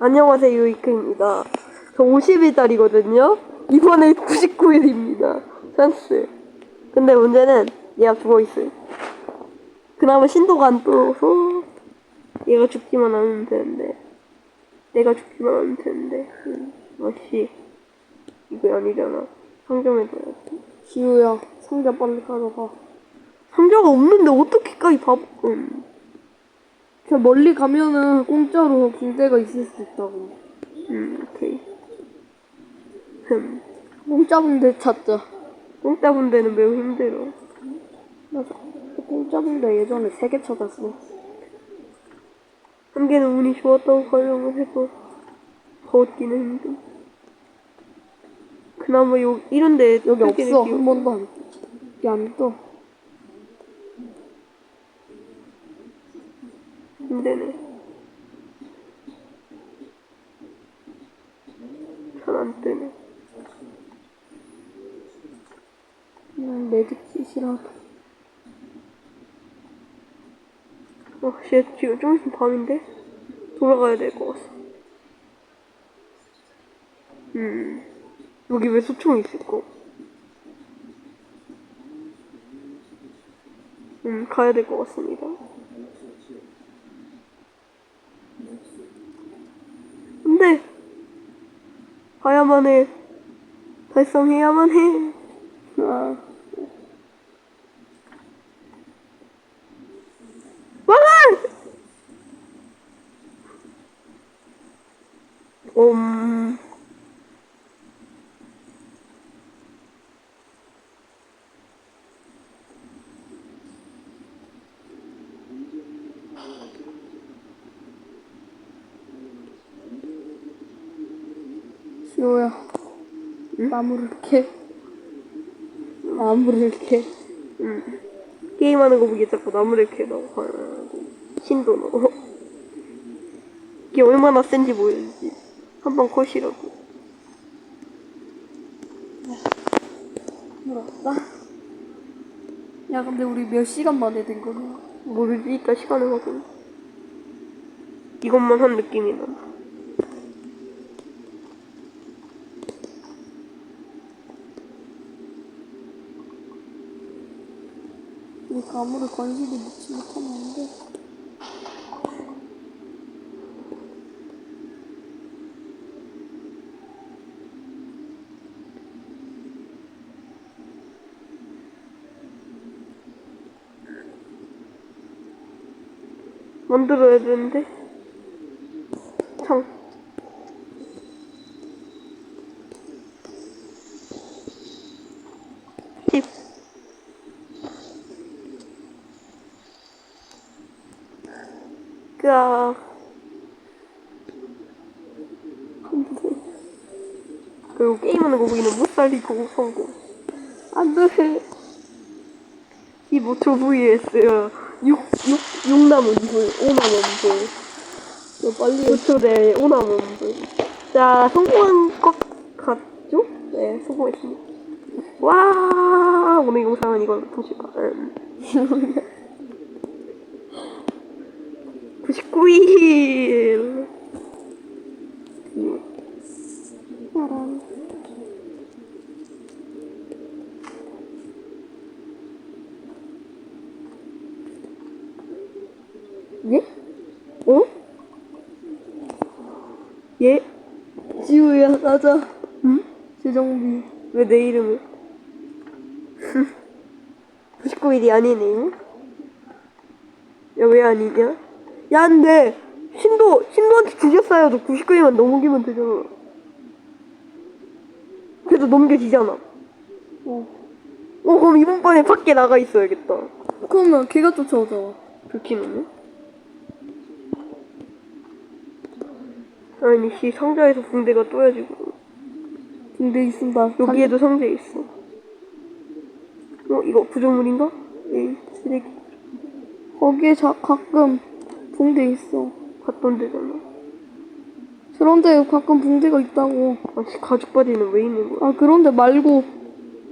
안녕하세요, 이크입니다. 저 50일달이거든요? 이번에 99일입니다. 찬스. 근데 문제는 얘가 죽어있어요. 그나마 신도가 안 떠서 얘가 죽지만 않으면 되는데. 내가 죽지만 않으면 되는데. 음, 아씨. 이거 아니잖아. 상점해둬야지. 지우야, 상자 빨리 가져가. 상자가 없는데 어떻게 까이 바보. 음. 저 멀리 가면은 공짜로 붕대가 있을 수 있다고. 음, 오케이. 흠. 공짜 붕대 찾자. 공짜 군대는 매우 힘들어. 맞아. 그 공짜 붕대 예전에 세 개 찾았어. 한 개는 운이 좋았다고 활용을 해서 더 얻기는 힘듦. 그나마 요 이런데 여기 없어. 한 번도 안, 여기 안 떠. 힘드네. 잘 안 뜨네. 그냥 매직킷이라도. 어, 씨, 지금 좀 있으면 밤인데? 돌아가야 될 것 같아. 음, 여기 왜 소총이 있을까? 음, 가야 될 것 같습니다. 안 돼! 가야만 해. 달성해야만 해. 아, 왕아! 음. 지우야. 나무를 캐. 나무를 캐. 음. 게임하는 거 보기 자꾸 나무를 캐라고 하고 신도 넣어. 이게 얼마나 센지 보여주지. 한번 컷이라고. 물었다. 야, 근데 우리 몇 시간 만에 된 거냐? 모르지 이따 시간을 확인. 이것만 한 느낌이 나. 우리 가물을 건실히 묻지 못하면 안 돼. 만들어야 되는데. 창. 까. 그리고 게임하는 거 보기는 못 살리고 성공. 안 돼. 15초 vs 6, 6, 6남은 불, 5남은 불. 너 빨리 5초 내 5남은 불. 자, 성공한 것 같죠? 네, 성공했습니다. 와, 오늘 영상은 이걸로? 음. 99일. 사람. 예? 어? 예? 지우야, 나자. 응? 재정비. 왜 내 이름을? 99일이 아니네. 야, 왜 아니냐? 야, 근데, 신도, 신도한테 뒤졌어야도 99일만 넘기면 되잖아. 그래도 넘겨지잖아. 어. 어, 그럼 이번 번에 밖에 나가 있어야겠다. 그러면 걔가 쫓아오잖아. 불키는 아니, 씨, 상자에서 붕대가 떠야지고. 붕대 있습니다. 여기에도 상자 있어. 어, 이거 부조물인가? 에이, 쓰레기. 거기에 자, 가끔 붕대 있어. 갔던 데잖아. 그런데 가끔 붕대가 있다고. 아씨, 가죽 바지는 왜 있는 거야? 아, 그런데 말고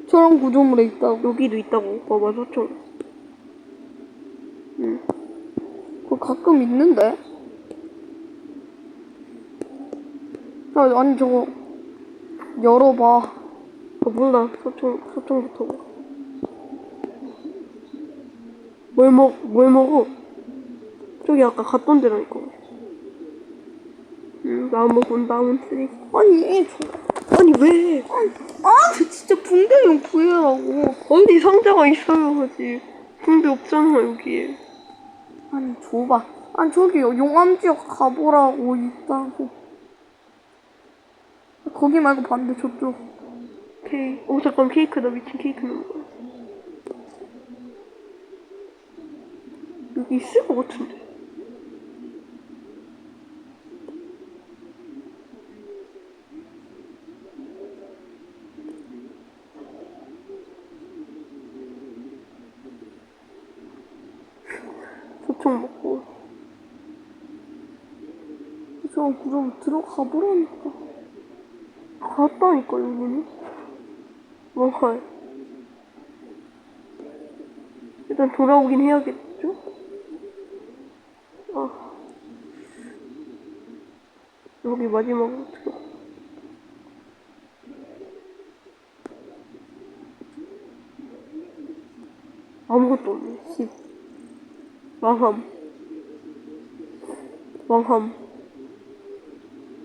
저런 구조물에 있다고. 여기도 있다고. 봐봐, 소총. 응. 그거 가끔 있는데? 야, 아니 저거 열어봐. 아 몰라 소총 소총부터 먹어. 뭘 먹, 뭘 먹어? 저기 아까 갔던 데라니까. 음, 나무군 남은 쓰레기. 아니 얘 저. 아니 왜? 아, 쟤 진짜 붕대용 구해라고. 어디 상자가 있어요 하지. 근데 없잖아 여기에. 아니 줘봐. 아니 저기 용암 지역 가보라고 있다고. 거기 말고 반대 저쪽. 오케이. 오 잠깐 케이크다 미친 케이크 먹어. 여기 있을 것 같은데. 소총 먹고 저 그럼 들어가 보라니까. 갔다니까 여기는. 뭔가 일단 돌아오긴 해야겠죠? 아 여기 마지막으로 들어. 아무것도 없네. 씨. 망함. 망함.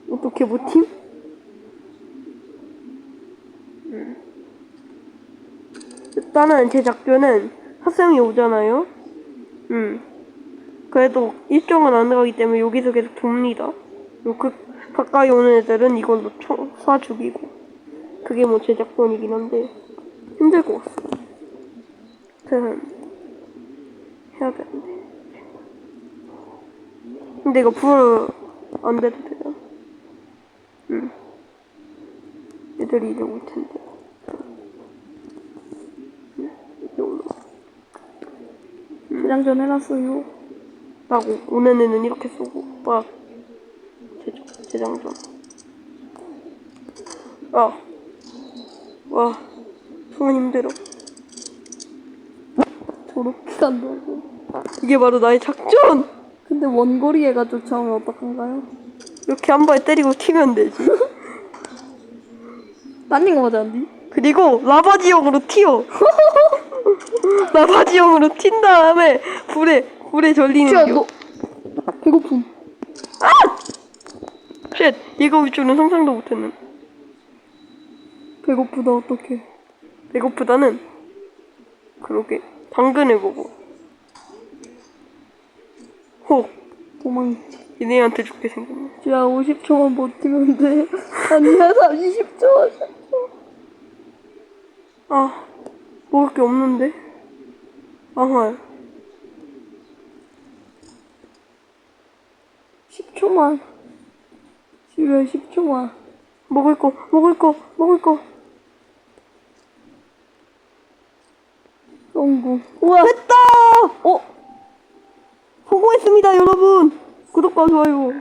어떻게 버팀? 일단은 제 작전은 합성이 오잖아요. 음. 그래도 일정은 안 들어가기 때문에 여기서 계속 돕니다. 요 그, 가까이 오는 애들은 이걸로 쳐, 쏴 죽이고. 그게 뭐 제 작전이긴 한데, 힘들 것. 그래서, 해야겠는데. 근데 이거 불, 안 돼도 되나? 음. 애들이 이제 올 텐데. 이제 오나? 대장전 해놨어요. 라고 오는 애는 이렇게 쏘고 막 재장, 재장 전 아. 와 손은 힘들어 저렇게 간다고. 이게 바로 나의 작전 근데 원거리 애가 쫓아오면 어떡한가요? 이렇게 한발 때리고 튀면 되지 딴인 거 맞았니? 그리고 라바 지역으로 튀어 라바 지역으로 튄 다음에 불에 불에 절리는 너 배고픔. 쉣 이거 올 줄은 상상도 못했는 배고프다 어떡해. 배고프다는 그러게 당근을 보고 혹 도망치. 얘네한테 죽게 생겼네 야 50초만 버티면 돼. 아니야 30초. 아 먹을 게 없는데 아하 10초만. 집에 10초만. 먹을 거 먹을 거 먹을 거 성공. 우와. 됐다 어 성공했습니다 여러분 구독과 좋아요